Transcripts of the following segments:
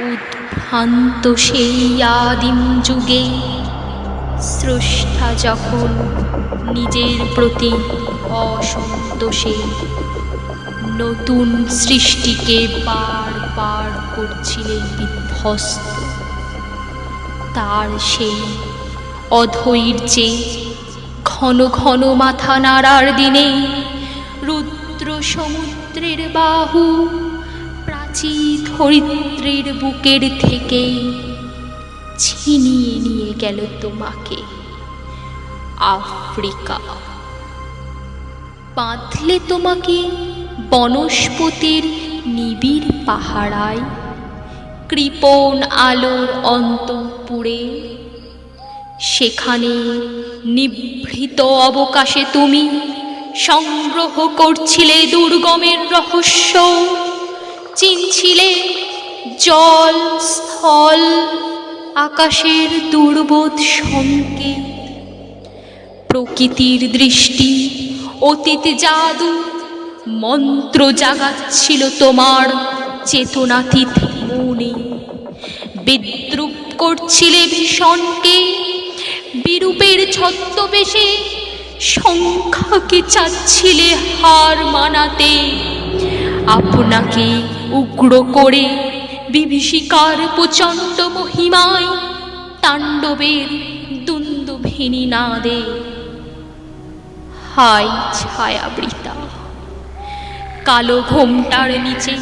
উদ্ভ্রান্ত সেই আদিম যুগে স্রষ্টা যখন নিজের প্রতি অসন্তোষে নতুন সৃষ্টিকে বারবার করছিলেন বিধ্বস্ত। তার সেই অধৈর্যে ঘন ঘন মাথা নাড়ার দিনে রুদ্র সমুদ্রের বাহু প্রাচী ধরিত্রীর বুকের থেকে। ছিনিয়ে নিয়ে গেল তোমাকে। আফ্রিকা। বাঁধলে তোমাকে বনস্পতির নিবিড় পাহাড়ায় কৃপণ আলোর অন্তপুরে। সেখানে নিভৃত অবকাশে তুমি সংগ্রহ করছিলে দুর্গমের রহস্য। চিনছিলে? জল, স্থল, আকাশের দুর্বোধ সংকেত। প্রকৃতির দৃষ্টি, অতীত জাদু, মন্ত্র জাগাচ্ছিল তোমার চেতনাতীত মনে। বিদ্রুপ করছিলে ভীষণকে বিরূপের ছদ্মবেশে সংখ্যাকে চাচ্ছিলে হার মানাতে। আপনাকে উগ্র করে বিভীষিকার প্রচণ্ড মহিমায় তাণ্ডবের দুন্দুভিনী নাদে। হাই ছায়াবৃতা, কালো ঘোমটার নিচে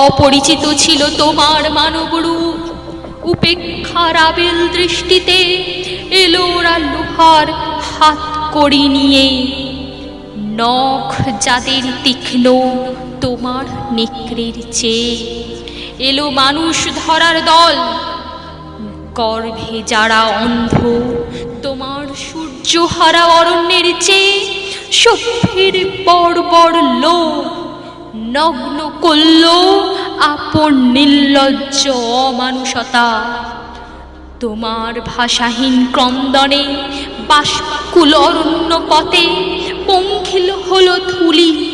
অপরিচিত ছিল তোমার মানব রূপ উপেক্ষার আবেল দৃষ্টিতে এলোরা লোহার হাত করি নিয়ে। নখ যাদের তীক্ষ্ণ তোমার নেকড়ের চেয়ে। এলো মানুষ ধরার দল। গর্ভে যারা অন্ধ, তোমার সূর্য হারা অরণ্যের চেয়ে সভ্যের বড় বড় লোক, নগ্ন করল আপন নির্লজ্জ অমানুষতা। তোমার ভাষাহীন ক্রন্দনে বাষ্পাকুল অরণ্য পথে পঙ্খিল হলো তোমার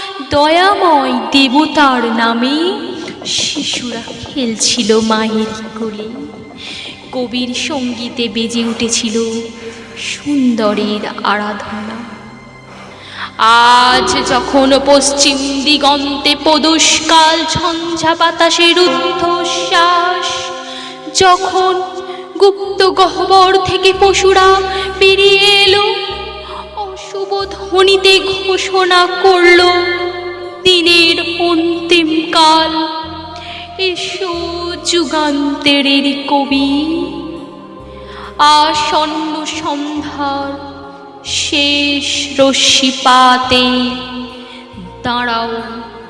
দয়াময় দেবতার নামে শিশুরা খেলছিল মায়ের কোলে কবির সঙ্গীতে বেজে উঠেছিল সুন্দরের আরাধনা। আজ যখন পশ্চিম দিগন্তে পদুষ্কাল ঝঞ্ঝা বাতাসের ঊর্ধ্বশ্বাস যখন গুপ্ত গহ্বর থেকে পশুরা বেরিয়ে এলো, অশুভ ধ্বনিতে ঘোষণা করল দিনের অন্তিম কাল। এসো যুগান্তের কবি। আসন্ন সন্ধ্যার শেষ রশ্মিপাতে দাঁড়াও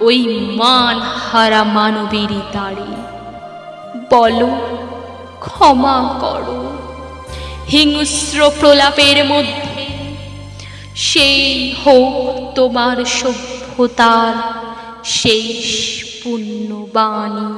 ওই মান হারা মানবের দাঁড়ে বলো, ক্ষমা করো। হিংস্র প্রলাপের মধ্যে সেই হোক তোমার সভ্যতার শেষ পুণ্যবাণী।